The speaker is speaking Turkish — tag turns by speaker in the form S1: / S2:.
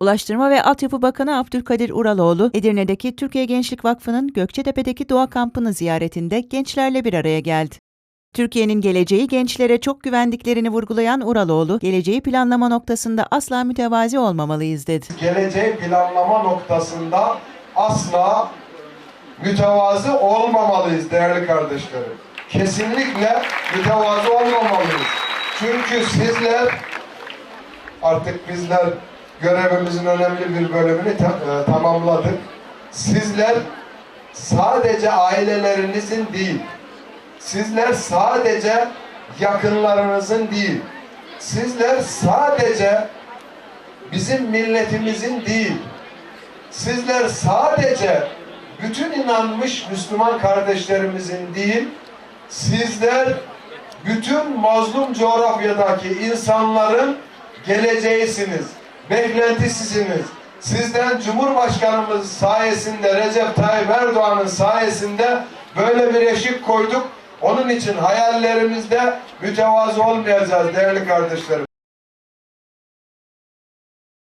S1: Ulaştırma ve Altyapı Bakanı Abdülkadir Uraloğlu, Edirne'deki Türkiye Gençlik Vakfı'nın Gökçetepe'deki doğa kampını ziyaretinde gençlerle bir araya geldi. Türkiye'nin geleceği gençlere çok güvendiklerini vurgulayan Uraloğlu, geleceği planlama noktasında asla mütevazi olmamalıyız dedi.
S2: geleceği planlama noktasında asla mütevazı olmamalıyız değerli kardeşlerim. Kesinlikle mütevazı olmamalıyız. Çünkü sizler artık bizler görevimizin önemli bir bölümünü ta- e, tamamladık. Sizler sadece ailelerinizin değil, sizler sadece yakınlarınızın değil, sizler sadece bizim milletimizin değil, sizler sadece bütün inanmış Müslüman kardeşlerimizin değil, sizler bütün mazlum coğrafyadaki insanların geleceğisiniz, beklentisisiniz. Sizden Cumhurbaşkanımız sayesinde, Recep Tayyip Erdoğan'ın sayesinde böyle bir eşik koyduk. Onun için hayallerimizde mütevazı olmayacağız değerli kardeşlerim.